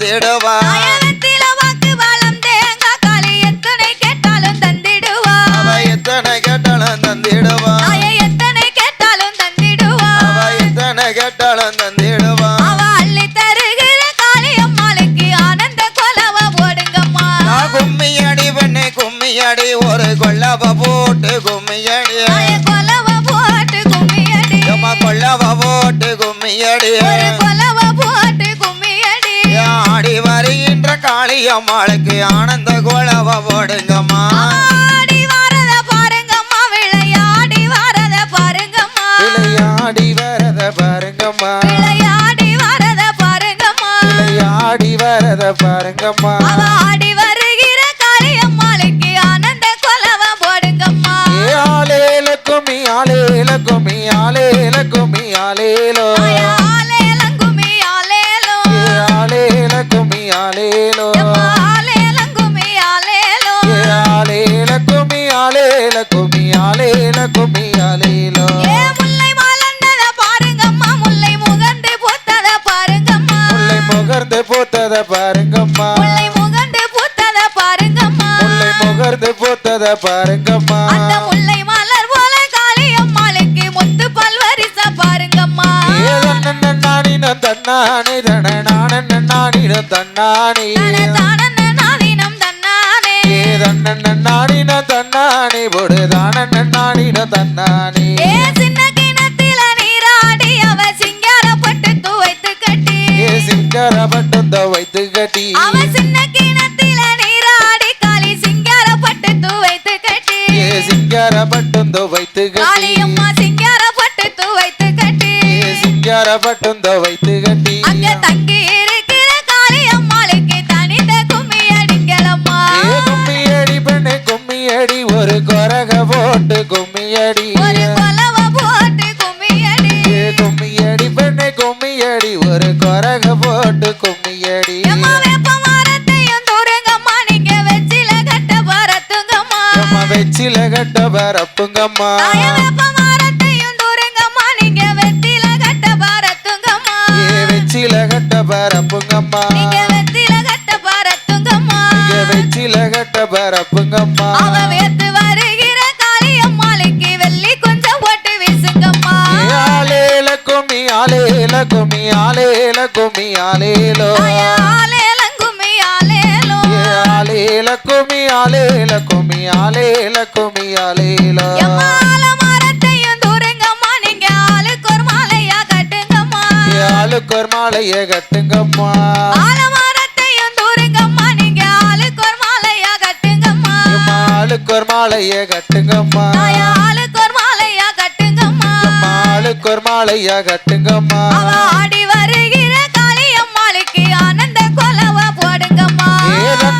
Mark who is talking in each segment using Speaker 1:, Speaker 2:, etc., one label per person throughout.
Speaker 1: தந்திடுவா?
Speaker 2: எத்தனை கேட்டாலும் தந்திடுவா?
Speaker 1: எத்தனை கேட்டாலும் தந்திடுவா?
Speaker 2: எத்தனை கேட்டாலும் தந்திடுவா?
Speaker 1: அள்ளி தருகிற காளியம்மாளுக்கு ஆனந்த கொலவ போடுங்கம்மா.
Speaker 2: கும்மி அடி பண்ணி கும்மி அடி ஒரு கொல்லவ போட்டு கும்மி அடி
Speaker 1: கொலவ போட்டு
Speaker 2: ஏம்மா கொல்லவ போட்டு கும்மி அடி வருகின்ற காளியம்மாளுக்கு ஆனந்த கோலவ போடுங்கம்மா.
Speaker 1: ஆடி வரத பாருங்கம்மா விளையாடி வரத பாருங்கம்மா.
Speaker 2: விளையாடி வரத பாருங்கம்மா.
Speaker 1: விளையாடி வரத பாருங்கம்மா.
Speaker 2: விளையாடி வரத பாருங்கம்மா.
Speaker 1: அவ ஆடி வருகிற காளியம்மாளுக்கு ஆனந்த கொலவ போடுங்கம்மா.
Speaker 2: ஆலேல கும்மி ஆலேலோ
Speaker 1: முல்லை
Speaker 2: முகர்ந்து பூத்தத பாருங்கம்மா.
Speaker 1: அந்த முல்லை மலர் போல காளியம்மாளுக்கு முத்து பல்வரிச பாருங்கம்மா.
Speaker 2: தன்னானே தன்னானே.
Speaker 1: தன தானன நாதினம் தன்னானே
Speaker 2: தன்னானே தானன்ன நாடின தன்னானே.
Speaker 1: ஏ சின்ன கிணத்தில நீராடி அவ சிங்காரப்பட்டு துவைத்து கட்டி.
Speaker 2: கட்டி.
Speaker 1: அவ சின்ன
Speaker 2: சிங்கரப்பட்டும் வைத்து கட்டி.
Speaker 1: காளியம்மா சிங்காரப்பட்டு துவைத்து கட்டி.
Speaker 2: ஏ சிங்கரப்பட்டும் வைத்து கட்டி.
Speaker 1: அங்க தங்கி இருக்கிற காளியம்மாளுக்கு தனித்த கும்மி அடிங்களம்மா
Speaker 2: ஏ கும்மியடி பெண்ணே கும்மியடி ஒரு கொரக போட்டு கும்மியடி.
Speaker 1: ஒரு கொலவ போட்டு கும்மி அடி
Speaker 2: ஏ கும்மியடி பெண்ணே கும்மியடி ஒரு கொரக போட்டு கும்மியடி.
Speaker 1: எம்மா
Speaker 2: பரப்புங்கம்மா.
Speaker 1: அவ வேத்து வருகிற காளியம்மாளுக்கு வெள்ளி கொஞ்சம் போட்டு வீசுங்கம்மா.
Speaker 2: ஏ ஆலேல கும்மி ஆலேல கும்மி ஆலேல ஆலேலோ கும்மி ஆலேலோ
Speaker 1: எம்மா ஆல மரத்தையும் தூருங்கம்மா நீங்க ஆளுக்கு ஒரு மாலையா கட்டுங்கம்மா.
Speaker 2: மாலைய கட்டுங்கம்மா.
Speaker 1: ஆல மரத்தையும் தூருங்கம்மா நீங்க ஆளுக்கு ஒரு மாலையா கட்டுங்கம்மா.
Speaker 2: எம்மா ஆளுக்கு ஒரு மாலைய கட்டுங்கம்மா.
Speaker 1: தாய ஆளுக்கு ஒரு மாலையா கட்டுங்கம்மா.
Speaker 2: எம்மா ஆளுக்கு ஒரு மாலைய கட்டுங்கம்மா.
Speaker 1: அவ ஆடி வருகிற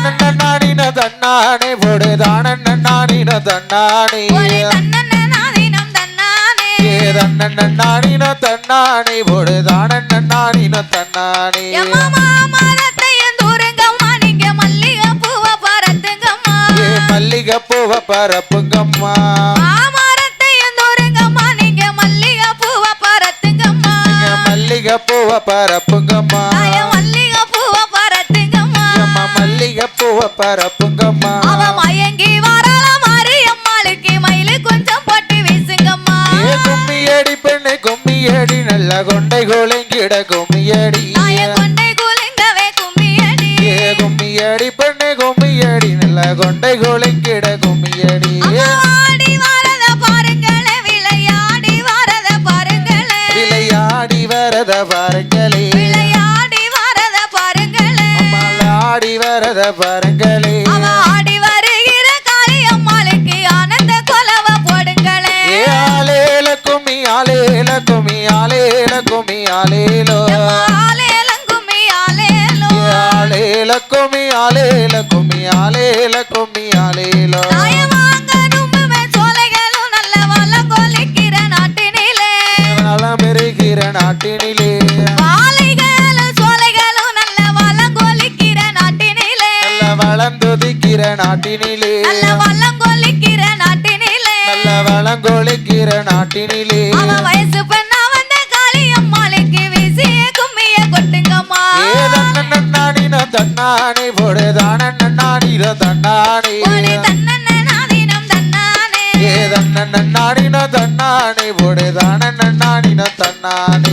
Speaker 2: தன்னன்ன தன்னானே போடு தானன்ன நாடின தன்னானே ஏ தன்னன்ன நாடின தன்னானே போடு தானன்ன நாடின தன்னானே
Speaker 1: எம்மா மாமரத்தையும் தூருங்கம்மா நீங்க மல்லிகை பூவ
Speaker 2: பரப்புங்கம்மா?
Speaker 1: அவ மயங்கி வரல மாரியம்மாளுக்கு மயிலு கொஞ்சம் போட்டு வீசுங்கம்மா.
Speaker 2: கும்மியடி பெண்ணு கும்மியடி நல்ல கொண்டை குலுங்கிட கும்மியடி.
Speaker 1: கொண்டை குலுங்கவே கும்மியடி.
Speaker 2: ஏ கும்மியடி பெண்ணு கும்மியடி நல்ல கொண்டை குலுங்கிட கும்மியடி.
Speaker 1: பாருங்களே விளையாடி வரத பாருங்களே.
Speaker 2: விளையாடி வரத பாருங்களே
Speaker 1: வரத பாருங்களே. ஆடி வருகிற காளியம்மாளுக்கு ஆனந்த கொலவ போடுங்களே.
Speaker 2: ஆலேல கும்மி ஆலேல கும்மி ஆலேல கும்மி ஆலேலோ ஏ ஆலேல ஆலேல கும்மி ஆலேல கும்மி ஆலேல கும்மி ஆலேலோ
Speaker 1: நாட்டினிலே. நல்ல வளம் கொலிக்கிற நாட்டினிலே.
Speaker 2: நல்ல வளங்கொழிக்கிற நாட்டினிலே.
Speaker 1: அவன் வயசு பெண்ணா வந்த காளியம்மாளுக்கு வீசிய கும்மிய கொட்டுங்கம்மா.
Speaker 2: ஏதன்ன நாடின தன்னானே
Speaker 1: ஒரு தன்னன்ன நாதினம்
Speaker 2: தன்னானே. பொழுதான நாடின தன்னானே.